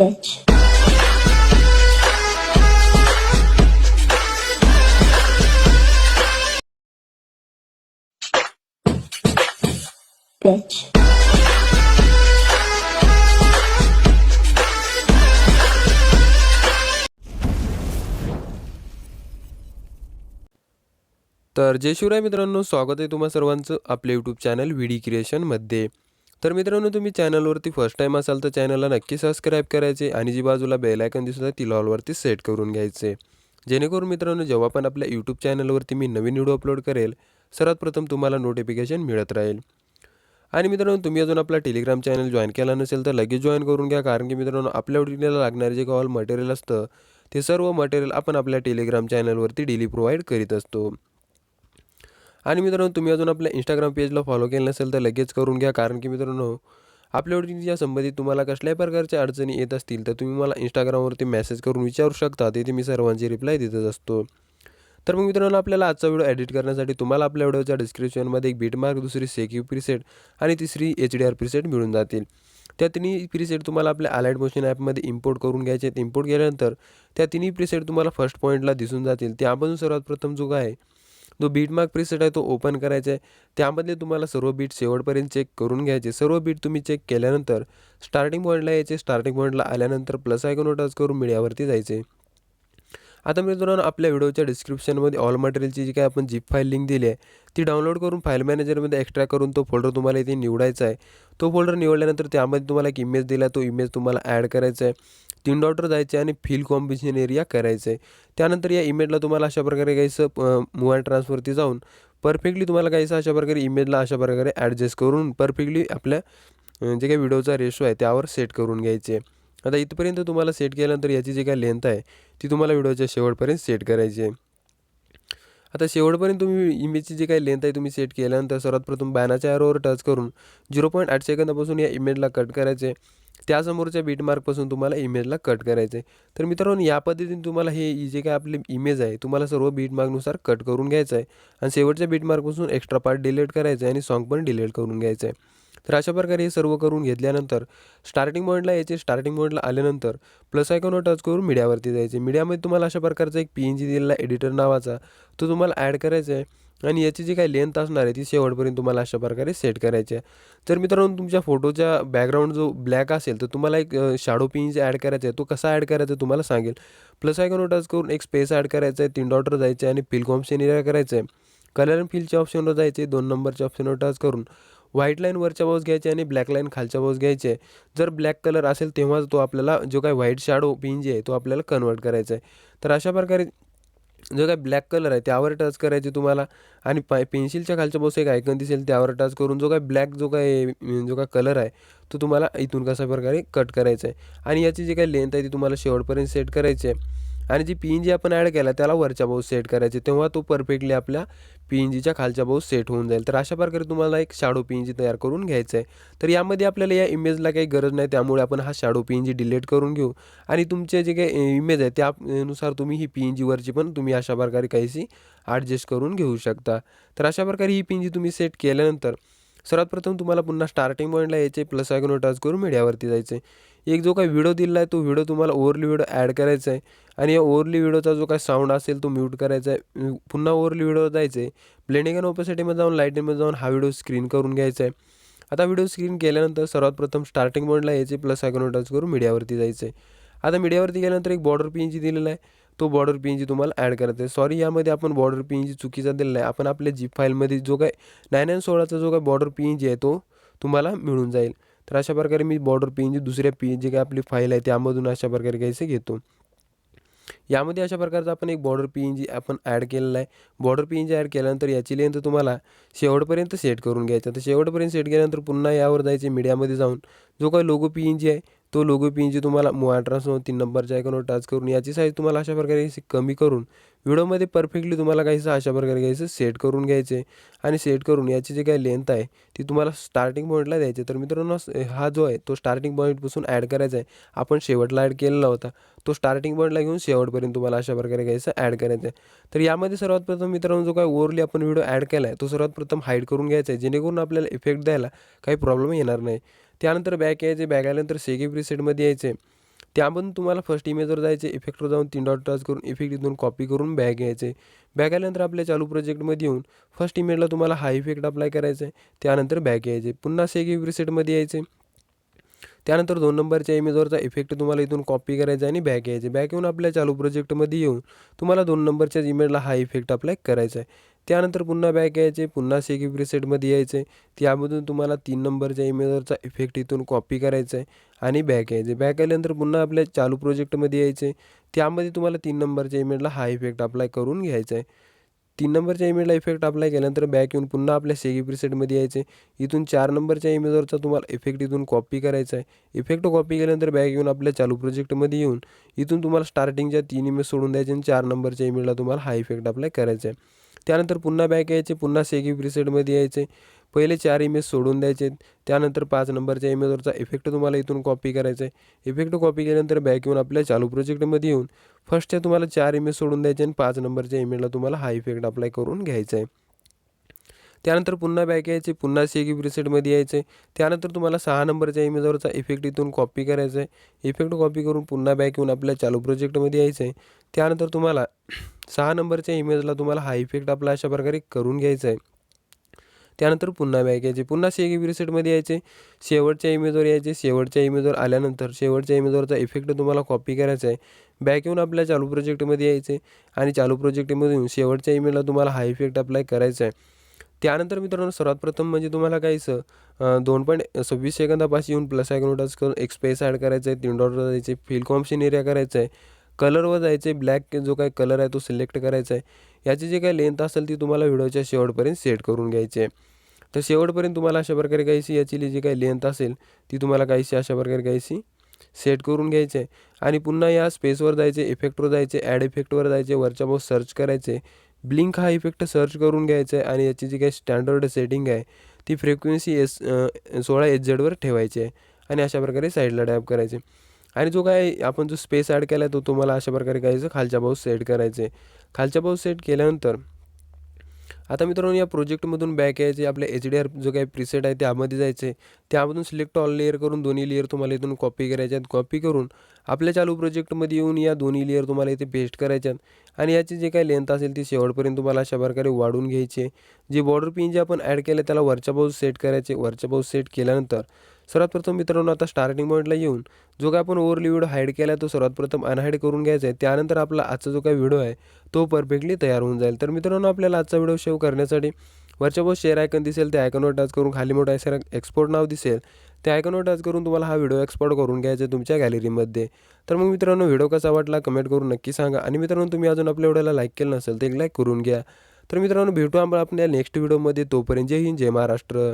bitch. Bitch. तर जय शिवराय मित्रांनो स्वागत आहे तुम्हा सर्वांचं आपल्या यूट्यूब चॅनल व्ही डी क्रिएशनमध्ये तर मित्रांनो तुम्ही चॅनलवरती फर्स्ट टाईम असाल तर चॅनलला नक्की सबस्क्राईब करायचे आणि जी बाजूला बेल आयकन दिसत आहे ती लॉलवरती सेट करून घ्यायचे. जेणेकरून मित्रांनो जेव्हा पण आपल्या यूट्यूब चॅनलवरती मी नवीन व्हिडिओ अपलोड करेल सर्वात प्रथम तुम्हाला नोटिफिकेशन मिळत राहील. आणि मित्रांनो तुम्ही अजून आपला टेलिग्राम चॅनल जॉईन केला नसेल तर लगेच जॉईन करून घ्या कारण की मित्रांनो आपल्या व्हिडिओला लागणारे जे कॉल मटेरियल असतं ते सर्व मटेरियल आपण आपल्या टेलिग्राम चॅनलवरती डेली प्रोव्हाइड करीत असतो. आणि मित्रांनो तुम्ही अजून आपल्या इंस्टाग्राम पेजला फॉलो केलं नसेल तर लगेच करून घ्या कारण की मित्रांनो आपल्या ओळखीच्या संबंधित तुम्हाला कसल्याही प्रकारच्या अडचणी येत असतील तर तुम्ही मला इंस्टाग्रामवरती मेसेज करून विचारू शकता. तिथे मी सर्वांची रिप्लाय देतच असतो. तर मग मित्रांनो आपल्याला आजचा व्हिडिओ एडिट करण्यासाठी तुम्हाला आपल्या व्हिडिओच्या डिस्क्रिप्शनमध्ये एक बीटमार्क दुसरी सेक्यू प्रिसेट आणि तिसरी एच डी आर प्रिसेट मिळून जातील. त्या तिन्ही प्रिसेट तुम्हाला आपल्या अलाइट मोशन ॲपमध्ये इम्पोर्ट करून घ्यायचे आहेत. इम्पोर्ट केल्यानंतर त्या तिन्ही प्रिसेट तुम्हाला फर्स्ट पॉईंटला दिसून जातील. त्यामधून सर्वात प्रथम जो आहे जो बीटमार्क प्रीसेट आहे तो ओपन करायचा आहे. त्यामधले तुम्हाला सर्व बीट शेवटपर्यंत चेक करून घ्यायचे. सर्व बीट तुम्ही चेक केल्यानंतर स्टार्टिंग पॉईंटला यायचे. स्टार्टिंग पॉईंटला आल्यानंतर प्लस आयकॉनवर टच करून मीडियावरती जायचे. आता मित्रांनो आपल्या व्हिडिओच्या डिस्क्रिप्शनमध्ये ऑल मटेरियलची जी काय आपण जीप फाईल लिंक दिली आहे ती डाउनलोड करून फाईल मॅनेजरमध्ये एक्स्ट्रा करून तो फोल्डर तुम्हाला इथे निवडायचा आहे. तो फोल्डर निवडल्यानंतर त्यामध्ये तुम्हाला एक इमेज दिला तो इमेज तुम्हाला ॲड करायचा आहे. तीन डॉटर जायचे आणि फील कॉम्बिनेशन एरिया करायचं आहे त्यानंतर या इमेजला तुम्हाला अशा प्रकारे काहीसं मोबाईल ट्रान्सफरती जाऊन परफेक्टली तुम्हाला काहीसं अशा प्रकारे इमेजला अशा प्रकारे ॲडजस्ट करून परफेक्टली आपल्या जे काही व्हिडिओचा रेशो आहे त्यावर सेट करून घ्यायचे. आता इथपर्यंत तुम्हाला सेट केल्यानंतर याची जी काही लेंथ आहे ती तुम्हाला व्हिडिओच्या शेवटपर्यंत सेट करायची आहे. आता शेवटपर्यंत तुम्ही इमेजची जी काही लेंथ आहे तुम्ही सेट केल्यानंतर सर्वात प्रथम बॅनाच्या ॲरोवर टच करून झिरो पॉईंट आठ सेकंदापासून या इमेजला कट करायचे. त्यासमोरच्या बीटमार्कपासून तुम्हाला इमेजला कट करायचं आहे तर मित्रांनो या पद्धतीने तुम्हाला हे जे काय आपले इमेज आहे तुम्हाला सर्व बीटमार्कनुसार कट करून घ्यायचं आहे आणि शेवटच्या बीटमार्कपासून एक्स्ट्रा पार्ट डिलीट करायचं आहे आणि सॉन्ग पण डिलीट करून घ्यायचं आहे तर अशा प्रकारे हे सर्व करून घेतल्यानंतर स्टार्टिंग पॉईंटला यायचे. स्टार्टिंग पॉईंटला आल्यानंतर प्लस आयकॉनवर टच करून मीडियावरती जायचे. मीडियामध्ये तुम्हाला अशा प्रकारचा एक पी एन जी दिलेला एडिटर नावाचा तो तुम्हाला ॲड करायचा आहे आणि याची जी काही लेंथ असणार आहे ती शेवटपर्यंत तुम्हाला अशा प्रकारे सेट करायची आहे. तर मित्रांनो तुमच्या फोटोच्या बॅकग्राऊंड जो ब्लॅक असेल तर तुम्हाला एक शॅडो पिन ॲड करायचा आहे. तो कसा ॲड करायचा आहे तुम्हाला सांगेल. प्लस आयकॉनवर टच करून एक स्पेस ॲड करायचा आहे तीन डॉटर जायचे आणि फिल कॉम्शन एरिया करायचं आहे. कलर अँड फिलच्या ऑप्शनवर जायचे दोन नंबरच्या ऑप्शनवर टच करून. व्हाईट लाईन वरच्या बाजूस घ्यायचे आणि ब्लॅक लाईन खालच्या बाजूस घ्यायचे जर ब्लॅक कलर असेल तेव्हाच तो आपल्याला जो काही व्हाईट शॅडो पिन जे आहे तो आपल्याला कन्वर्ट करायचा आहे. तर अशा प्रकारे जो काय ब्लॅक कलर आहे त्यावर टच करायचे तुम्हाला. आणि पाय पेन्सिलच्या खालच्या बस एक आयकन दिसेल त्यावर टच करून जो काय ब्लॅक जो काय जो काय कलर आहे तो तुम्हाला इथून कशा प्रकारे कट करायचा आहे. आणि याची जी काही लेंथ आहे ती तुम्हाला शेवटपर्यंत सेट करायची आहे. आणि जी पी एन जी आपण ॲड केला त्याला वरच्या बाजूस सेट करायचे. तेव्हा तो परफेक्टली आपल्या पी एन जीच्या खालच्या बाजूस सेट होऊन जाईल. तर अशा प्रकारे तुम्हाला एक शॅडो पी एन जी तयार करून घ्यायचं आहे. तर यामध्ये आपल्याला या इमेजला काही गरज नाही. त्यामुळे आपण हा shadow P N G delete करून घेऊ. आणि तुमचे जे काही इमेज आहे त्यानुसार तुम्ही ही पी एन जीवरची पण तुम्ही अशा प्रकारे काहीशी ॲडजस्ट करून घेऊ शकता. तर अशा प्रकारे ही पी एन जी तुम्ही सेट केल्यानंतर सर्वात प्रथम तुम्हाला पुन्हा स्टार्टिंग पॉईंटला यायचे प्लस आयकॉनवर टच करून मीडियावरती जायचे. एक जो काही व्हिडिओ दिला आहे तो व्हिडिओ तुम्हाला ओवरली व्हिडिओ ॲड करायचा आहे आणि या ओवरली व्हिडिओचा जो काही साऊंड असेल तो म्यूट करायचा आहे पुन्हा ओवरली व्हिडिओ जायचं आहे ब्लेंडिंग अँड ओपेसिटीमध्ये जाऊन लाईटिंगमध्ये जाऊन हा व्हिडिओ स्क्रीन करून घ्यायचा आहे आता व्हिडिओ स्क्रीन केल्यानंतर सर्वात प्रथम स्टार्टिंग पॉईंटला यायचे प्लस आयकॉनवर टच करून मीडियावरती जायचं आहे आता मीडियावरती गेल्यानंतर एक बॉर्डर पी एन जी दिलेला आहे तो बॉर्डर पी एन जी तुम्हाला ॲड करायचा आहे सॉरी यामध्ये आपण बॉर्डर पी एन जी चुकीचा दिलेला आहे आपण आपल्या जीप फाईलमध्ये जो काय नाईन नाईन सोळाचा जो काय बॉर्डर पी एन जी आहे तो तुम्हाला मिळून जाईल. तर अशा प्रकारे मी बॉर्डर पी एन जी दुसऱ्या पी एन जी काय आपली फाईल आहे त्यामधून अशा प्रकारे काहीसे घेतो. यामध्ये अशा प्रकारचा आपण एक बॉर्डर पी एन जी आपण ॲड केलेला आहे. Border P N G add केल्यानंतर याची लेंथ तुम्हाला शेवटपर्यंत सेट करून घ्यायचा तर शेवटपर्यंत सेट केल्यानंतर पुन्हा यावर जायचे मीडियामध्ये जाऊन. जो काही लोगो पी एन जी आहे तो लोगो पी एन जी तुम्हाला मोॲट्रासमोर तीन नंबरच्या आयकॉनवर टच करून याची साईज तुम्हाला अशा प्रकारे कमी करून व्हिडिओमध्ये परफेक्टली तुम्हाला काहीसं अशा प्रकारे घ्यायचं सेट करून घ्यायचे आणि सेट करून याची जी काही लेंथ आहे ती तुम्हाला स्टार्टिंग पॉईंटला द्यायची. तर मित्रांनो हा जो आहे तो स्टार्टिंग पॉईंटपासून ॲड करायचा आहे. आपण शेवटला ॲड केलेला होता. तो स्टार्टिंग पॉईंटला घेऊन शेवटपर्यंत तुम्हाला अशा प्रकारे घ्यायचं ॲड करायचं आहे. तर यामध्ये सर्वात प्रथम मित्रांनो जो काय ओव्हरली आपण व्हिडिओ ॲड केला आहे तो सर्वात प्रथम हाईड करून घ्यायचा आहे. जेणेकरून आपल्याला इफेक्ट द्यायला काही प्रॉब्लेम येणार नाही. त्यानंतर बॅक यायचे. बॅक आल्यानंतर सेगी प्रिसेटमध्ये यायचे. त्यामधून तुम्हाला फर्स्ट इमेजवर जायचे इफेक्टवर जाऊन तीन डॉट टच करून इफेक्ट इथून कॉपी करून बॅग घ्यायचे. बॅग आल्यानंतर आपल्या चालू प्रोजेक्टमध्ये येऊन फर्स्ट इमेजला तुम्हाला हा इफेक्ट अप्लाय करायचा आहे त्यानंतर बॅग यायचे पुन्हा सेग रिसेटमध्ये यायचे. त्यानंतर दोन नंबरच्या इमेजवरचा इफेक्ट तुम्हाला इथून कॉपी करायचा आणि बॅक यायचे बॅक येऊन आपल्या चालू प्रोजेक्टमध्ये येऊन तुम्हाला दोन नंबरच्या इमेजला हा इफेक्ट अप्लाय करायचा आहे त्यानंतर पुन्हा बॅक यायचे पुन्हा सेगिव्ह प्रिसेटमध्ये यायचे. त्यामधून तुम्हाला तीन नंबरच्या इमेजवरचा इफेक्ट इथून कॉपी करायचा आहे आणि बॅक यायचे. बॅक आल्यानंतर पुन्हा आपल्या चालू प्रोजेक्टमध्ये यायचे. त्यामध्ये तुम्हाला तीन नंबरच्या इमेजला हा इफेक्ट अप्लाय करून घ्यायचा आहे. तीन नंबरच्या इमेजला इफेक्ट अप्लाय केल्यानंतर बॅक येऊन पुन्हा आपल्या सेगी प्रिसेटमध्ये यायचे. इथून चार नंबरच्या इमेजवरचा तुम्हाला इफेक्ट इथून कॉपी करायचा आहे. इफेक्ट कॉपी केल्यानंतर बॅक येऊन आपल्या चालू प्रोजेक्टमध्ये येऊन इथून तुम्हाला स्टार्टिंगच्या तीन इमेज सोडून द्यायचे आणि चार नंबरच्या इमेजला तुम्हाला हा इफेक्ट अप्लाय करायचा आहे. त्यानंतर पुन्हा बॅक यायचे पुन्हा सेगी प्रिसेटमध्ये यायचे. पहिले चार इमेज सोडून द्यायचे. त्यानंतर पाच नंबरच्या इमेजवरचा इफेक्ट तुम्हाला इथून कॉपी करायचा आहे. इफेक्ट कॉपी केल्यानंतर बॅक येऊन आपल्या चालू प्रोजेक्टमध्ये येऊन फर्स्टच्या तुम्हाला चार इमेज सोडून द्यायचे आणि पाच नंबरच्या इमेजला तुम्हाला हा इफेक्ट अप्लाय करून घ्यायचा आहे. त्यानंतर पुन्हा बॅक यायचे पुन्हा सेगी प्रिसेटमध्ये यायचे. त्यानंतर तुम्हाला सहा नंबरच्या इमेजवरचा इफेक्ट इथून कॉपी करायचा आहे इफेक्ट कॉपी करून पुन्हा बॅक येऊन आपल्या चालू प्रोजेक्टमध्ये यायचं आहे त्यानंतर तुम्हाला सहा नंबरच्या इमेजला तुम्हाला हा इफेक्ट आपला अशा प्रकारे करून घ्यायचा आहे त्यानंतर पुन्हा बॅक यायचे. पुन्हा सेगी प्रिसेटमध्ये यायचे. शेवटच्या इमेजवर यायचे. शेवटच्या इमेजवर आल्यानंतर शेवटच्या इमेजवरचा इफेक्ट तुम्हाला कॉपी करायचा आहे बॅक येऊन आपल्या चालू प्रोजेक्टमध्ये यायचे. आणि चालू प्रोजेक्टमधून शेवटच्या इमेजला तुम्हाला हा इफेक्ट अप्लाय करायचा आहे त्यानंतर मित्रांनो सर्वात प्रथम म्हणजे तुम्हाला काहीच दोन पॉईंट सव्वीस सेकंदापासून येऊन प्लस आयकॉन करून एक स्पेस ॲड करायचं आहे तीन डॉटवर जायचे फील कॉम्पशन एरिया करायचं आहे कलरवर जायचे ब्लॅक जो काही कलर आहे तो सिलेक्ट करायचा आहे याची जी काही लेंथ असेल ती तुम्हाला व्हिडिओच्या शेवटपर्यंत सेट करून घ्यायची आहे तर शेवटपर्यंत तुम्हाला अशा प्रकारे काहीशी याची जी काही लेंथ असेल ती तुम्हाला काहीशी अशा प्रकारे काहीशी सेट करून घ्यायचे आहे आणि पुन्हा या स्पेसवर जायचे इफेक्टवर जायचे ॲड इफेक्टवर जायचे वरच्या बहुत सर्च करायचे ब्लिंक हा इफेक्ट सर्च करून घ्यायचा आहे आणि याची जी काही स्टँडर्ड सेटिंग आहे ती फ्रिक्वेन्सी एस सोळा एच झेडवर ठेवायची आहे आणि अशा प्रकारे साईडला टॅप करायचे. आणि जो काय आपण जो स्पेस ॲड केला आहे तो तुम्हाला अशा प्रकारे करायचं खालच्या बाजूस सेट करायचे खालच्या बाजूस सेट केल्यानंतर आता मित्रांनो या प्रोजेक्टमधून बॅक यायचे आपल्या एच डी आर जो काही प्रिसेट आहे त्यामध्ये जायचे. त्यामधून सिलेक्ट ऑल लेअर करून दोन्ही लेअर तुम्हाला इथून कॉपी करायचे आहेत. कॉपी करून आपल्या चालू प्रोजेक्टमध्ये येऊन या दोन्ही लेअर तुम्हाला इथे पेस्ट करायच्यात आणि याची जे काही लेंथ असेल ती शेवटपर्यंत तुम्हाला अशा प्रकारे वाढून घ्यायची जे बॉर्डर पिन जे आपण ॲड केलं त्याला वरच्या बाजू सेट करायचे. वरच्या बाजू सेट केल्यानंतर सर्वात प्रथम मित्रांनो आता स्टार्टिंग पॉईंटला येऊन जो काय आपण ओव्हरली व्हिडिओ हाईड केला आहे तो सर्वात प्रथम अनहाईड करून घ्यायचा आहे. त्यानंतर आपला आजचा जो काही व्हिडिओ आहे तो परफेक्टली तयार होऊन जाईल. तर मित्रांनो आपल्याला आजचा व्हिडिओ सेव्ह करण्यासाठी वरच्या बहुत शेअर आयकन दिसेल त्या आयकनवर टच करून खाली मोठा सर एक्सपोर्ट नाव दिसेल. त्या आयकनवर टच करून तुम्हाला हा व्हिडिओ एक्सपोर्ट करून घ्यायचा आहे तुमच्या गॅलरीमध्ये तर मग मित्रांनो व्हिडिओ कसा वाटला कमेंट करून नक्की सांगा. आणि मित्रांनो तुम्ही अजून आपल्या व्हिडिओला लाईक केलं नसेल तर एक लाईक करून घ्या. तर मित्रांनो भेटू आपण आपल्या नेक्स्ट व्हिडिओमध्ये तोपर्यंत जय हिंद जय महाराष्ट्र.